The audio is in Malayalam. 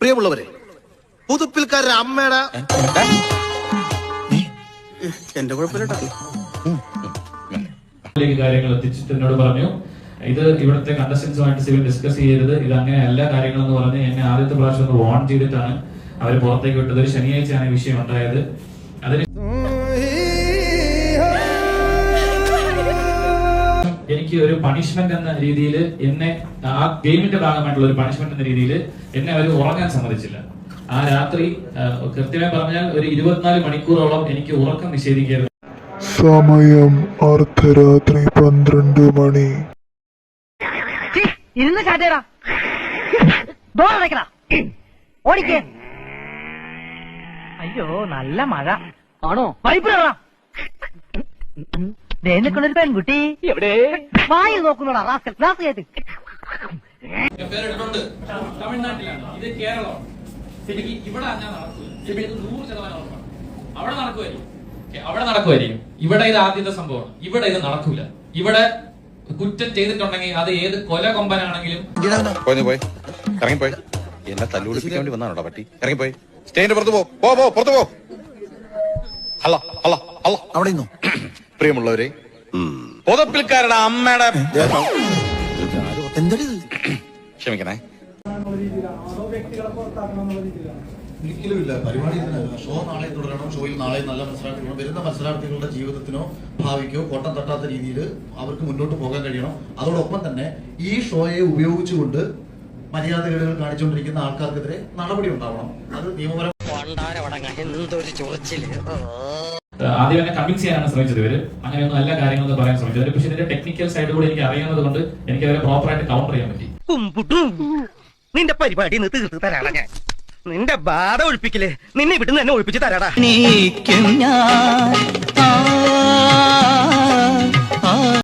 പ്രിയമുള്ളവരെ പുതുപ്പിൽക്കാരുടെ അമ്മയുടെ എന്റെ കുഴപ്പമില്ല കാര്യങ്ങൾ എത്തിച്ചിട്ട് എന്നോട് പറഞ്ഞു ഇത് ഇവിടുത്തെ കണ്ടസ്റ്റൻസുമായിട്ട് സിവിൽ ഡിസ്കസ് ചെയ്യരുത്. ഇത് അങ്ങനെ എല്ലാ കാര്യങ്ങളെന്ന് പറഞ്ഞ് എന്നെ ആദ്യത്തെ പ്രാവശ്യം ഒന്ന് വാൺ ചെയ്തിട്ടാണ് അവർ പുറത്തേക്ക് വിട്ടത്. ഒരു ശനിയാഴ്ചയാണ് ഈ വിഷയം ഉണ്ടായത്. എനിക്ക് ഒരു പണിഷ്മെന്റ് എന്ന രീതിയിൽ എന്നെ ആ ഗെയിമിന്റെ ഭാഗമായിട്ടുള്ള ഒരു പണിഷ്മെന്റ് എന്ന രീതിയിൽ എന്നെ അവർ ഉറങ്ങാൻ സമ്മതിച്ചില്ല. ആ രാത്രി കൃത്യമായി പറഞ്ഞാൽ ഒരു ഇരുപത്തിനാല് മണിക്കൂറോളം എനിക്ക് ഉറക്കം നിഷേധിക്കരുത് സമയം അർദ്ധരാത്രി പന്ത്രണ്ട് മണി. ഇരുന്ന് കാട്ടേടാ ഡോറടക്കടാ ഓടിക്കേ. അയ്യോ നല്ല മഴ. ആണോ? പൈപ്പിടാ ദേ നിൽക്കണൊരു പെൺകുട്ടി. എവിടെ? വായി നോക്കുന്നോടാ റാസ്കൽ ക്ലാസ് കേട്ട്. പേരിട്ടുണ്ട് തമിഴ്നാട്ടിലാണ്. ഇത് കേരളം. ശരിക്കും ഇവിടെ അങ്ങനെ നടക്കൂല ഇത് നൂറ് ശതമാനം ഉറപ്പാണ് അവിടെ നടക്കുമായിരിക്കും. ഓക്കേ, അവിടെ നടക്കുമായിരിക്കും. ഇവിടെ ഇത് ആദ്യത്തെ സംഭവമാണ്. ഇവിടെ ഇത് നടക്കൂല. ഇവിടെ കുറ്റം ചെയ്തിട്ടുണ്ടെങ്കിൽ അത് ഏത് കൊല കൊമ്പനാണെങ്കിലും പോയി പോയി. ഇറങ്ങിപ്പോയി. എന്നെ തല്ലുപിടിപ്പിക്കാൻ വേണ്ടി വന്നാണോ പട്ടി? ഇറങ്ങിപ്പോയി. സ്റ്റേന്റെ പുറത്ത് പോ. പോ പോ പുറത്ത് പോ. അല്ല അല്ല അല്ല അവിടെ നിന്നോ? പ്രിയമുള്ളവരെ പുതപ്പിൽക്കാരുടെ അമ്മയുടെ ക്ഷമിക്കണേ. ഒരിക്കലുമില്ല പരിപാടി ഷോ നാളെ തുടരണം. ഷോയിൽ നാളെ നല്ല മത്സരാർത്ഥികൾ വരുന്ന മത്സരാർത്ഥികളുടെ ജീവിതത്തിനോ ഭാവിക്കോ കോട്ടം തട്ടാത്ത രീതിയിൽ അവർക്ക് മുന്നോട്ട് പോകാൻ കഴിയണം. അതോടൊപ്പം തന്നെ ഈ ഷോയെ ഉപയോഗിച്ചുകൊണ്ട് മര്യാദകേടുകൾ കാണിച്ചുകൊണ്ടിരിക്കുന്ന ആൾക്കാർക്കെതിരെ നടപടി ഉണ്ടാവണം. അത് നിയമപരം ആദ്യം എന്നെ കൺവിൻസ് ചെയ്യാനാണ് ശ്രമിച്ചത്. ഇവർ അങ്ങനെയൊന്നും എല്ലാ കാര്യങ്ങളും പറയാൻ ശ്രമിച്ചത്. പക്ഷെ ഇതിന്റെ ടെക്നിക്കൽ സൈഡ് കൂടി എനിക്ക് അറിയുന്നത് കൊണ്ട് എനിക്ക് അവരെ പ്രോപ്പറായിട്ട് കൗണ്ടർ ചെയ്യാൻ പറ്റി. നിന്റെ പരിപാടി തീർത്ത് തരാടാ ഞാൻ. നിന്റെ ബാധ ഒഴിപ്പിക്കൽ നിന്നെ ഇവിടുന്ന് തന്നെ ഒഴിപ്പിച്ച് തരാടാ. നീക്കും ഞാൻ.